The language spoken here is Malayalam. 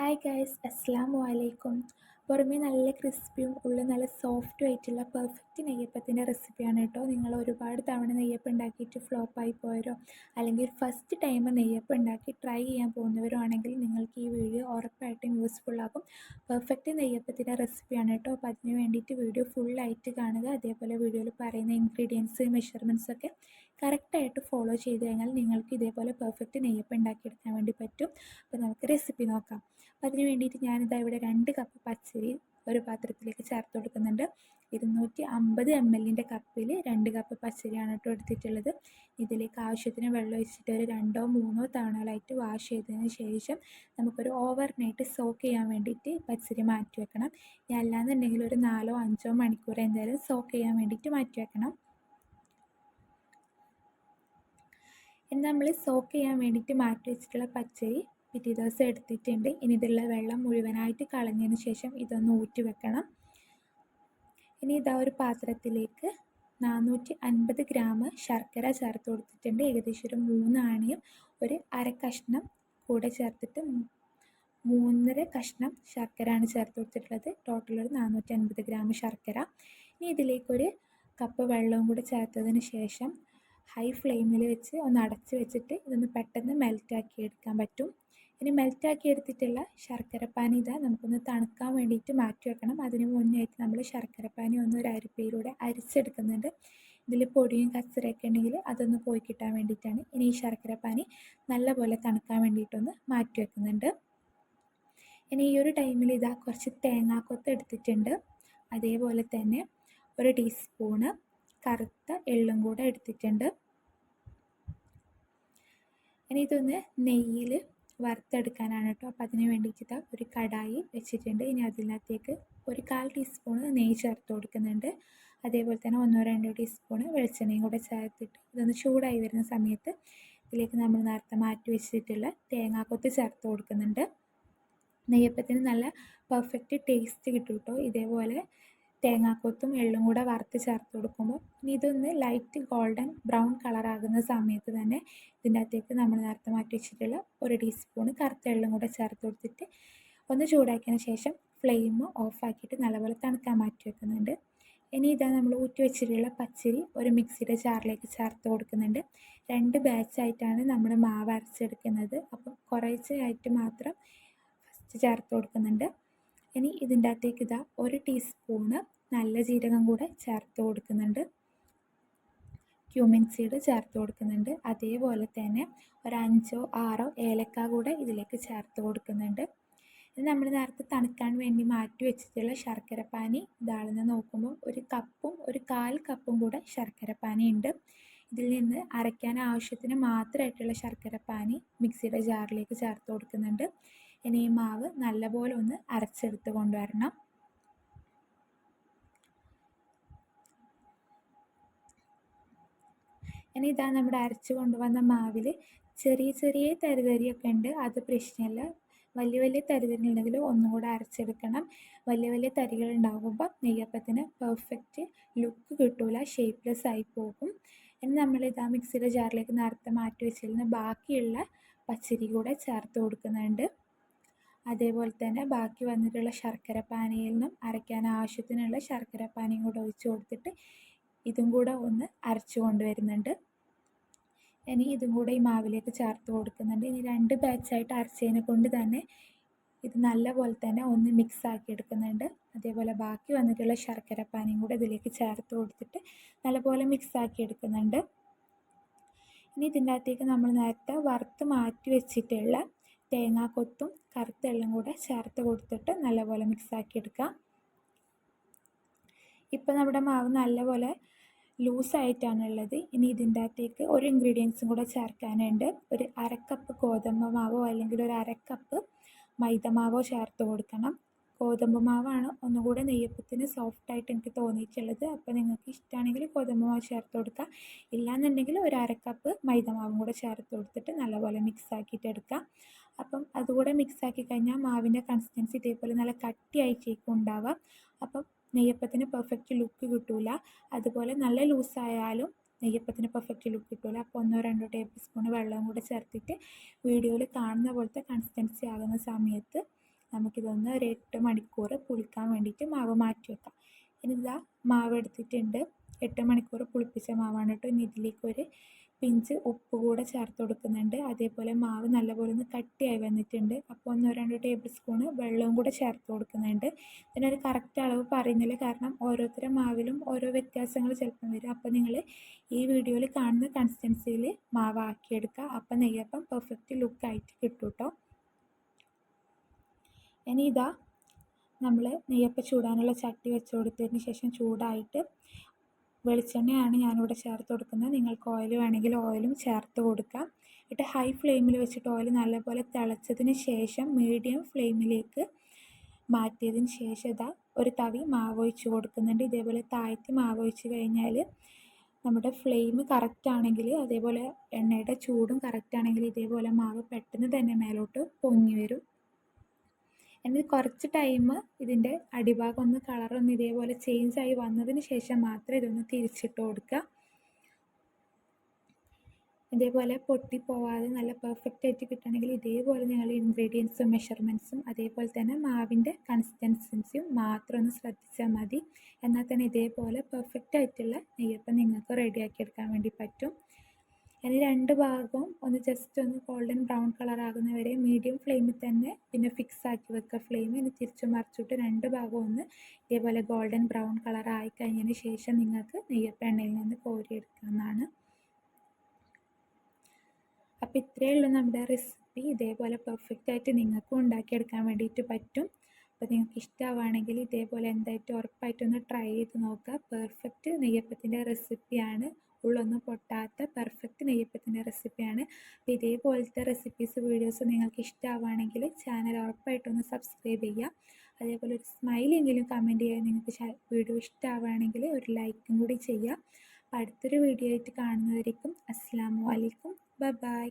ഹായ് ഗൈസ് അസ്സാം വലൈക്കും പുറമേ നല്ല ക്രിസ്പിയും ഉള്ളിൽ നല്ല സോഫ്റ്റും ആയിട്ടുള്ള പെർഫെക്റ്റ് നെയ്യപ്പത്തിന്റെ റെസിപ്പിയാണ് കേട്ടോ. നിങ്ങൾ ഒരുപാട് തവണ നെയ്യപ്പം ഉണ്ടാക്കിയിട്ട് ഫ്ലോപ്പായി പോയരോ അല്ലെങ്കിൽ ഫസ്റ്റ് ടൈം നെയ്യപ്പം ഉണ്ടാക്കി ട്രൈ ചെയ്യാൻ പോകുന്നവരോ ആണെങ്കിൽ നിങ്ങൾക്ക് ഈ വീഡിയോ ഉറപ്പായിട്ടും യൂസ്ഫുൾ ആകും. പെർഫെക്റ്റ് നെയ്യപ്പത്തിന്റെ റെസിപ്പിയാണ് കേട്ടോ. അപ്പോൾ അതിന് വേണ്ടിയിട്ട് വീഡിയോ ഫുള്ളായിട്ട് കാണുക. അതേപോലെ വീഡിയോയിൽ പറയുന്ന ഇൻഗ്രീഡിയൻസ് മെഷർമെന്റ്സ് ഒക്കെ കറക്റ്റായിട്ട് ഫോളോ ചെയ്ത് കഴിഞ്ഞാൽ നിങ്ങൾക്ക് ഇതേപോലെ പെർഫെക്റ്റ് നെയ്യപ്പം ഉണ്ടാക്കിയെടുക്കാൻ വേണ്ടി പറ്റും. അപ്പോൾ നമുക്ക് റെസിപ്പി നോക്കാം. അപ്പോൾ അതിന് വേണ്ടിയിട്ട് ഞാനിതാ ഇവിടെ രണ്ട് കപ്പ് പച്ചരി ഒരു പാത്രത്തിലേക്ക് ചേർത്ത് കൊടുക്കുന്നുണ്ട്. ഇരുന്നൂറ്റി അമ്പത് എം എല്ലിന്റെ കപ്പിൽ രണ്ട് കപ്പ് പച്ചരിയാണ് കേട്ടോ എടുത്തിട്ടുള്ളത്. ഇതിലേക്ക് ആവശ്യത്തിന് വെള്ളം ഒഴിച്ചിട്ട് ഒരു രണ്ടോ മൂന്നോ തവണകളായിട്ട് വാഷ് ചെയ്തതിന് ശേഷം നമുക്കൊരു ഓവർ നൈറ്റ് സോക്ക് ചെയ്യാൻ വേണ്ടിയിട്ട് പച്ചരി മാറ്റി വെക്കണം. അല്ലാന്നുണ്ടെങ്കിൽ ഒരു നാലോ അഞ്ചോ മണിക്കൂർ എന്തായാലും സോക്ക് ചെയ്യാൻ വേണ്ടിയിട്ട് മാറ്റി വെക്കണം. ഇനി നമ്മൾ സോക്ക് ചെയ്യാൻ വേണ്ടിയിട്ട് മാറ്റി വെച്ചിട്ടുള്ള പച്ചരി പിറ്റേ ദിവസം എടുത്തിട്ടുണ്ട്. ഇനി ഇതിലുള്ള വെള്ളം മുഴുവനായിട്ട് കളഞ്ഞതിന് ശേഷം ഇതൊന്ന് ഊറ്റി വെക്കണം. ഇനി ഇതാ ഒരു പാത്രത്തിലേക്ക് നാനൂറ്റി അൻപത് ഗ്രാം ശർക്കര ചേർത്ത് കൊടുത്തിട്ടുണ്ട്. ഏകദേശം ഒരു മൂന്ന് ആണിയും ഒരു അര കഷ്ണം കൂടെ ചേർത്തിട്ട് മൂന്നര കഷ്ണം ശർക്കരയാണ് ചേർത്ത് കൊടുത്തിട്ടുള്ളത്. ടോട്ടൽ ഒരു നാനൂറ്റി അൻപത് ഗ്രാം ശർക്കര. ഇനി ഇതിലേക്കൊരു കപ്പ് വെള്ളവും കൂടെ ചേർത്തതിന് ശേഷം ഹൈ ഫ്ലെയിമിൽ വെച്ച് ഒന്ന് അടച്ച് വെച്ചിട്ട് ഇതൊന്ന് പെട്ടെന്ന് മെൽറ്റാക്കി എടുക്കാൻ പറ്റും. ഇനി മെൽറ്റാക്കി എടുത്തിട്ടുള്ള ശർക്കരപ്പാനി ഇതാ നമുക്കൊന്ന് തണുക്കാൻ വേണ്ടിയിട്ട് മാറ്റി വെക്കണം. അതിന് മുന്നായിട്ട് നമ്മൾ ശർക്കരപ്പാനി ഒന്ന് ഒരു അരിപ്പയിലൂടെ അരിച്ചെടുക്കുന്നുണ്ട്. ഇതിൽ പൊടിയും കച്ചറയൊക്കെ ഉണ്ടെങ്കിൽ അതൊന്ന് പോയി കിട്ടാൻ വേണ്ടിയിട്ടാണ് ഇനി ഈ ശർക്കരപ്പാനി നല്ലപോലെ തണുക്കാൻ വേണ്ടിയിട്ടൊന്ന് മാറ്റി വെക്കുന്നുണ്ട്. ഇനി ഈ ഒരു ടൈമിൽ ഇതാ കുറച്ച് തേങ്ങാക്കൊത്ത് എടുത്തിട്ടുണ്ട്. അതേപോലെ തന്നെ ഒരു ടീസ്പൂണ് കറുത്ത എള്ളും കൂടെ എടുത്തിട്ടുണ്ട്. ഇനി ഇതൊന്ന് നെയ്യിൽ വറുത്തെടുക്കാനാണ് കേട്ടോ. അപ്പോൾ അതിന് വേണ്ടിയിട്ട് ഒരു കടായി വെച്ചിട്ടുണ്ട്. ഇനി അതിനകത്തേക്ക് ഒരു കാൽ ടീസ്പൂൺ നെയ്യ് ചേർത്ത് കൊടുക്കുന്നുണ്ട്. അതേപോലെ തന്നെ ഒന്നോ രണ്ടോ ടീസ്പൂൺ വെളിച്ചെണ്ണയും കൂടെ ചേർത്തിട്ട് ഇതൊന്ന് ചൂടായി വരുന്ന സമയത്ത് ഇതിലേക്ക് നമ്മൾ നേരത്തെ മാറ്റി വെച്ചിട്ടുള്ള തേങ്ങാക്കൊത്ത് ചേർത്ത് കൊടുക്കുന്നുണ്ട്. നെയ്യപ്പത്തിന് നല്ല പെർഫെക്റ്റ് ടേസ്റ്റ് കിട്ടും കേട്ടോ. ഇതേപോലെ തേങ്ങാക്കൊത്തും എള്ളും കൂടെ വറുത്ത് ചേർത്ത് കൊടുക്കുമ്പോൾ ഇനി ഇതൊന്ന് ലൈറ്റ് ഗോൾഡൻ ബ്രൗൺ കളറാകുന്ന സമയത്ത് തന്നെ ഇതിന്റെ അകത്തേക്ക് നമ്മൾ നേരത്തെ മാറ്റി വെച്ചിട്ടുള്ള ഒരു ടീസ്പൂണ് കറുത്ത എള്ളും കൂടെ ചേർത്ത് കൊടുത്തിട്ട് ഒന്ന് ചൂടാക്കിയതിന് ശേഷം ഫ്ലെയിം ഓഫാക്കിയിട്ട് നല്ലപോലെ തണുക്കാൻ മാറ്റി വെക്കുന്നുണ്ട്. ഇനി ഇതാ നമ്മൾ ഊറ്റി വെച്ചിട്ടുള്ള പച്ചരി ഒരു മിക്സിയുടെ ജാറിലേക്ക് ചേർത്ത് കൊടുക്കുന്നുണ്ട്. രണ്ട് ബാച്ചായിട്ടാണ് നമ്മൾ മാവ് അരച്ചെടുക്കുന്നത്. അപ്പം കുറേശ്ശെയായിട്ട് മാത്രം ഫസ്റ്റ് ചേർത്ത് കൊടുക്കുന്നുണ്ട്. ഇനി ഇതിന്റെ അകത്തേക്ക് ഇതാ ഒരു ടീസ്പൂണ് നല്ല ജീരകം കൂടെ ചേർത്ത് കൊടുക്കുന്നുണ്ട്. ക്യൂമിൻ സീഡ് ചേർത്ത് കൊടുക്കുന്നുണ്ട്. അതേപോലെ തന്നെ ഒരു അഞ്ചോ ആറോ ഏലക്ക കൂടെ ഇതിലേക്ക് ചേർത്ത് കൊടുക്കുന്നുണ്ട്. ഇത് നമ്മൾ നേരത്തെ തണുക്കാൻ വേണ്ടി മാറ്റി വെച്ചിട്ടുള്ള ശർക്കരപ്പാനി ഇതാണെന്ന് നോക്കുമ്പോൾ ഒരു കപ്പും ഒരു കാൽ കപ്പും കൂടെ ശർക്കരപ്പാനി ഉണ്ട്. ഇതിൽ നിന്ന് അരയ്ക്കാൻ ആവശ്യത്തിന് മാത്രമായിട്ടുള്ള ശർക്കരപ്പാനി മിക്സിയുടെ ജാറിലേക്ക് ചേർത്ത് കൊടുക്കുന്നുണ്ട്. ഇനി ഈ മാവ് നല്ലപോലെ ഒന്ന് അരച്ചെടുത്ത് കൊണ്ടുവരണം. ഇനി ഇതാ നമ്മുടെ അരച്ച് കൊണ്ടുവന്ന മാവിൽ ചെറിയ ചെറിയ തരിതരിയൊക്കെ ഉണ്ട്. അത് പ്രശ്നമില്ല. വലിയ വലിയ തരിതരി ഉണ്ടെങ്കിൽ ഒന്നും കൂടെ അരച്ചെടുക്കണം. വലിയ വലിയ തരികൾ ഉണ്ടാകുമ്പോൾ നെയ്യപ്പത്തിന് പെർഫെക്റ്റ് ലുക്ക് കിട്ടൂല. ഷേപ്പ്ലെസ് ആയി പോകും. ഇനി നമ്മൾ ഇതാ മിക്സിയുടെ ജാറിലേക്ക് നേരത്തെ മാറ്റി വെച്ചിരുന്ന ബാക്കിയുള്ള പച്ചരി കൂടെ ചേർത്ത് കൊടുക്കുന്നുണ്ട്. അതേപോലെ തന്നെ ബാക്കി വന്നിട്ടുള്ള ശർക്കര പാനിയിൽ നിന്നും അരയ്ക്കാൻ ആവശ്യത്തിനുള്ള ശർക്കര പാനിയും കൂടെ ഒഴിച്ച് കൊടുത്തിട്ട് ഇതും കൂടെ ഒന്ന് അരച്ചു കൊണ്ടുവരുന്നുണ്ട്. ഇനി ഇതും കൂടെ ഈ മാവിലേക്ക് ചേർത്ത് കൊടുക്കുന്നുണ്ട്. ഇനി രണ്ട് ബാച്ചായിട്ട് അരച്ചതിനെ കൊണ്ട് തന്നെ ഇത് നല്ലപോലെ തന്നെ ഒന്ന് മിക്സ് ആക്കി എടുക്കുന്നുണ്ട്. അതേപോലെ ബാക്കി വന്നിട്ടുള്ള ശർക്കര പാനിയും കൂടെ ഇതിലേക്ക് ചേർത്ത് കൊടുത്തിട്ട് നല്ലപോലെ മിക്സ് ആക്കി എടുക്കുന്നുണ്ട്. ഇനി ഇതിന്റെ അകത്തേക്ക് നമ്മൾ നേരത്തെ വറുത്ത് മാറ്റി വെച്ചിട്ടുള്ള തേങ്ങാക്കൊത്തും കറുത്ത എള്ളും കൂടെ ചേർത്ത് കൊടുത്തിട്ട് നല്ലപോലെ മിക്സാക്കി എടുക്കാം ഇപ്പോൾ നമ്മുടെ മാവ് നല്ലപോലെ ലൂസായിട്ടാണ് ഉള്ളത്. ഇനി ഇതിന്റെ അകത്തേക്ക് ഒരു ഇൻഗ്രീഡിയൻസും കൂടെ ചേർക്കാനുണ്ട്. ഒരു അരക്കപ്പ് ഗോതമ്പ് മാവോ അല്ലെങ്കിൽ ഒരു അരക്കപ്പ് മൈദ മാവോ ചേർത്ത് കൊടുക്കണം. ഗോതമ്പ് മാവാണ് ഒന്നുകൂടെ നെയ്യപ്പത്തിന് സോഫ്റ്റായിട്ട് എനിക്ക് തോന്നിയിട്ടുള്ളത്. അപ്പോൾ നിങ്ങൾക്ക് ഇഷ്ടമാണെങ്കിൽ ഗോതമ്പ് മാവ് ചേർത്ത് കൊടുക്കാം ഇല്ലാന്നുണ്ടെങ്കിൽ ഒരു അരക്കപ്പ് മൈദ മാവും കൂടെ ചേർത്ത് കൊടുത്തിട്ട് നല്ലപോലെ മിക്സ് ആക്കിയിട്ട് എടുക്കാം അപ്പം അതുകൂടെ മിക്സ് ആക്കി കഴിഞ്ഞാൽ മാവിന്റെ കൺസിസ്റ്റൻസി ഇതേപോലെ നല്ല കട്ടിയായി കേക്ക് ഉണ്ടാവുക അപ്പം നെയ്യപ്പത്തിന് പെർഫെക്റ്റ് ലുക്ക് കിട്ടൂല. അതുപോലെ നല്ല ലൂസായാലും നെയ്യപ്പത്തിന് പെർഫെക്റ്റ് ലുക്ക് കിട്ടില്ല അപ്പോൾ ഒന്നോ രണ്ടോ ടേബിൾ സ്പൂൺ വെള്ളവും കൂടെ ചേർത്തിട്ട് വീഡിയോയിൽ കാണുന്ന പോലത്തെ കൺസിസ്റ്റൻസി ആകുന്ന സമയത്ത് നമുക്കിതൊന്ന് ഒരു എട്ട് മണിക്കൂർ പുളിക്കാൻ വേണ്ടിയിട്ട് മാവ് മാറ്റി വെക്കാം. ഇനി ഇതാ മാവ് എടുത്തിട്ടുണ്ട്. എട്ട് മണിക്കൂർ പുളിപ്പിച്ച മാവാണ് കേട്ടോ. ഇനി ഇതിലേക്ക് ഒരു പിഞ്ച് ഉപ്പ് കൂടെ ചേർത്ത് കൊടുക്കുന്നുണ്ട്. അതേപോലെ മാവ് നല്ലപോലെ ഒന്ന് കട്ടിയായി വന്നിട്ടുണ്ട്. അപ്പോൾ ഒന്നോ രണ്ടോ ടേബിൾ സ്പൂണ് വെള്ളവും കൂടെ ചേർത്ത് കൊടുക്കുന്നുണ്ട്. ഇതിനൊരു കറക്റ്റ് അളവ് പറയുന്നില്ല. കാരണം ഓരോരുത്തരുടെ മാവിലും ഓരോ വ്യത്യാസങ്ങൾ ചിലപ്പം വരും. അപ്പോൾ നിങ്ങൾ ഈ വീഡിയോയിൽ കാണുന്ന കൺസിസ്റ്റൻസിയിൽ മാവ് ആക്കിയെടുക്കുക അപ്പോൾ നെയ്യപ്പം പെർഫെക്റ്റ് ലുക്കായിട്ട് കിട്ടും കേട്ടോ ഇനി ഇതാ നമ്മൾ നെയ്യപ്പം ചൂടാനുള്ള ചട്ടി വെച്ച് കൊടുത്തതിന് ശേഷം ചൂടായിട്ട് വെളിച്ചെണ്ണയാണ് ഞാനിവിടെ ചേർത്ത് കൊടുക്കുന്നത്. നിങ്ങൾക്ക് ഓയിൽ വേണമെങ്കിൽ ഓയിലും ചേർത്ത് കൊടുക്കാം. എന്നിട്ട് ഹൈ ഫ്ലെയിമിൽ വെച്ചിട്ട് ഓയിൽ നല്ലപോലെ തിളച്ചതിന് ശേഷം മീഡിയം ഫ്ലെയിമിലേക്ക് മാറ്റിയതിന് ശേഷം ഇതാ ഒരു തവി മാവ് ഒഴിച്ച് കൊടുക്കുന്നുണ്ട്. ഇതേപോലെ താഴ്ത്തി മാവ് ഒഴിച്ച് കഴിഞ്ഞാൽ നമ്മുടെ ഫ്ലെയിം കറക്റ്റ് ആണെങ്കിൽ അതേപോലെ എണ്ണയുടെ ചൂടും കറക്റ്റ് ആണെങ്കിൽ ഇതേപോലെ മാവ് പെട്ടെന്ന് തന്നെ മേലോട്ട് പൊങ്ങി വരും. എന്നിട്ട് കുറച്ച് ടൈം ഇതിന്റെ അടിഭാഗം ഒന്ന് കളറൊന്ന് ഇതേപോലെ ചേഞ്ച് ആയി വന്നതിന് ശേഷം മാത്രം ഇതൊന്ന് തിരിച്ചിട്ട് കൊടുക്കുക ഇതേപോലെ പൊട്ടിപ്പോവാതെ നല്ല പെർഫെക്റ്റ് ആയിട്ട് കിട്ടണമെങ്കിൽ ഇതേപോലെ നിങ്ങൾ ഇൻഗ്രീഡിയൻസും മെഷർമെന്റ്സും അതേപോലെ തന്നെ മാവിന്റെ കൺസിസ്റ്റൻസിയും മാത്രം ഒന്ന് ശ്രദ്ധിച്ചാൽ മതി. എന്നാൽ തന്നെ ഇതേപോലെ പെർഫെക്റ്റ് ആയിട്ടുള്ള നെയ്യപ്പം നിങ്ങൾക്ക് റെഡിയാക്കി എടുക്കാൻ വേണ്ടി പറ്റും. ഇനി രണ്ട് ഭാഗവും ഒന്ന് ജസ്റ്റ് ഒന്ന് ഗോൾഡൻ ബ്രൗൺ കളർ ആകുന്നവരെ മീഡിയം ഫ്ലെയിമിൽ തന്നെ പിന്നെ ഫിക്സ് ആക്കി വെക്കുക ഫ്ലെയിം ഇനി തിരിച്ചു മറിച്ചിട്ട് രണ്ട് ഭാഗവും ഒന്ന് ഇതേപോലെ ഗോൾഡൻ ബ്രൗൺ കളർ ആയി കഴിഞ്ഞതിന് ശേഷം നിങ്ങൾക്ക് നെയ്യപ്പം എണ്ണയിൽ നിന്ന് കോരിയെടുക്കാവുന്നതാണ്. അപ്പോൾ ഇത്രയേ ഉള്ളൂ നമ്മുടെ റെസിപ്പി ഇതേപോലെ പെർഫെക്റ്റ് ആയിട്ട് നിങ്ങൾക്കും ഉണ്ടാക്കിയെടുക്കാൻ വേണ്ടിയിട്ട് പറ്റും. അപ്പോൾ നിങ്ങൾക്ക് ഇഷ്ടമാവുകയാണെങ്കിൽ ഇതേപോലെ എന്തായിട്ടും ഉറപ്പായിട്ടൊന്ന് ട്രൈ ചെയ്ത് നോക്കുക. പെർഫെക്റ്റ് നെയ്യപ്പത്തിന്റെ റെസിപ്പിയാണ് ഉള്ളൊന്നും പൊട്ടാത്ത പെർഫെക്റ്റ് നെയ്യപ്പത്തിന്റെ റെസിപ്പിയാണ് അപ്പോൾ ഇതേപോലത്തെ റെസിപ്പീസ് വീഡിയോസ് നിങ്ങൾക്ക് ഇഷ്ടമാവുകയാണെങ്കിൽ ചാനൽ ഉറപ്പായിട്ടൊന്ന് സബ്സ്ക്രൈബ് ചെയ്യുക. അതേപോലെ ഒരു സ്മൈലെങ്കിലും കമന്റ് ചെയ്യാൻ നിങ്ങൾക്ക് വീഡിയോ ഇഷ്ടമാവുകയാണെങ്കിൽ ഒരു ലൈക്കും കൂടി ചെയ്യുക. അപ്പോൾ അടുത്തൊരു വീഡിയോ ആയിട്ട് കാണുന്നതായിരിക്കും അസ്സാം വലൈക്കും ബൈ